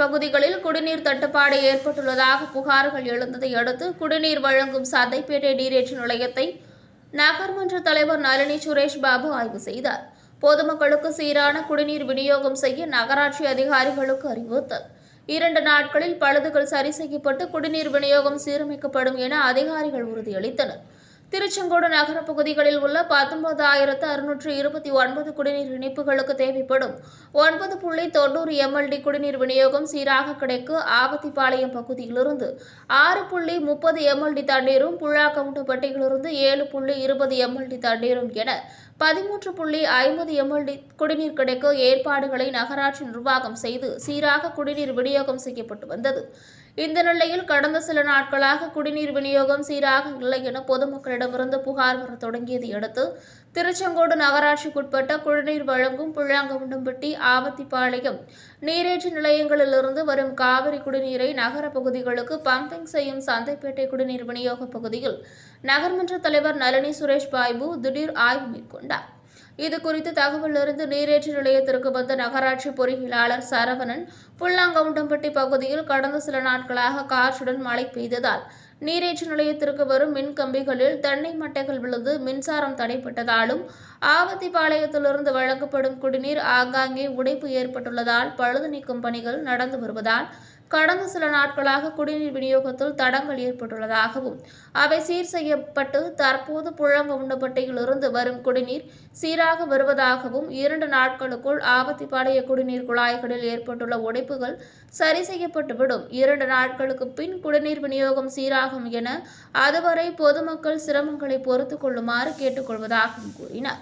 பகுதிகளில் குடிநீர் தட்டுப்பாடு ஏற்பட்டுள்ளதாக புகார்கள் எழுந்ததை அடுத்து குடிநீர் வழங்கும் சந்தைப்பேட்டை நீரேற்று நிலையத்தை நகர்மன்ற தலைவர் நளினி சுரேஷ் பாபு ஆய்வு செய்தார். பொதுமக்களுக்கு சீரான குடிநீர் விநியோகம் செய்ய நகராட்சி அதிகாரிகளுக்கு அறிவுறுத்தல். இரண்டு நாட்களில் பழுதுகள் சரி செய்யப்பட்டு குடிநீர் விநியோகம் சீரமைக்கப்படும் என அதிகாரிகள் உறுதியளித்தனர். திருச்செங்கோடு நகர பகுதிகளில் உள்ள பத்தொன்பதாயிரத்து அறுநூற்று இருபத்தி ஒன்பது குடிநீர் இணைப்புகளுக்கு தேவைப்படும் ஒன்பது புள்ளி தொண்ணூறு எம்எல்டி குடிநீர் விநியோகம் சீராக கிடைக்க ஆவத்திப்பாளையம் பகுதியிலிருந்து ஆறு புள்ளி முப்பது எம்எல்டி தண்ணீரும் புழாக்கவுண்டப்பட்டியிலிருந்து ஏழு புள்ளி இருபது எம்எல்டி தண்ணீரும் என பதிமூன்று புள்ளி ஐம்பது எம்எல்டி குடிநீர் கிடைக்க ஏற்பாடுகளை நகராட்சி நிர்வாகம் செய்து சீராக குடிநீர் விநியோகம் செய்யப்பட்டு வந்தது. இந்த நிலையில் கடந்த சில நாட்களாக குடிநீர் விநியோகம் சீராக இல்லை என பொதுமக்களிடமிருந்து புகார் வர தொடங்கியதை அடுத்து திருச்செங்கோடு நகராட்சிக்குட்பட்ட குடிநீர் வழங்கும் புள்ளாங்கவுண்டம்பட்டி ஆவத்திப்பாளையம் நீரேற்று நிலையங்களிலிருந்து வரும் காவிரி குடிநீரை நகர பகுதிகளுக்கு பம்பிங் செய்யும் சந்தைப்பேட்டை குடிநீர் விநியோக பகுதியில் நகர்மன்ற தலைவர் நளினி சுரேஷ் பாய்பு திடீர் ஆய்வு மேற்கொண்டார். இது குறித்து தகவல் நீரேற்று நிலையத்திற்கு வந்த நகராட்சி பொறியியலாளர் சரவணன் புல்லாங்கவுண்டம்பட்டி பகுதியில் கடந்த சில நாட்களாக காற்றுடன் மழை பெய்ததால் நீரேற்று நிலையத்திற்கு வரும் மின் கம்பிகளில் தென்னை மட்டைகள் விழுந்து மின்சாரம் தடைப்பட்டதாலும் ஆவத்திப்பாளையத்திலிருந்து வழங்கப்படும் குடிநீர் ஆங்காங்கே உடைப்பு ஏற்பட்டுள்ளதால் பழுது நீக்கும் பணிகள் நடந்து வருவதால் கடந்த சில நாட்களாக குடிநீர் விநியோகத்தில் தடங்கள் ஏற்பட்டுள்ளதாகவும் அவை சீர் செய்யப்பட்டு தற்போது புழங்கவுண்டப்பட்டியிலிருந்து வரும் குடிநீர் சீராக வருவதாகவும் இரண்டு நாட்களுக்குள் ஆபத்திப்பாளைய குடிநீர் குழாய்களில் ஏற்பட்டுள்ள உடைப்புகள் சரி செய்யப்பட்டுவிடும். இரண்டு நாட்களுக்கு பின் குடிநீர் விநியோகம் சீராகும் என அதுவரை பொதுமக்கள் சிரமங்களை பொறுத்து கொள்ளுமாறு கேட்டுக்கொள்வதாகவும் கூறினார்.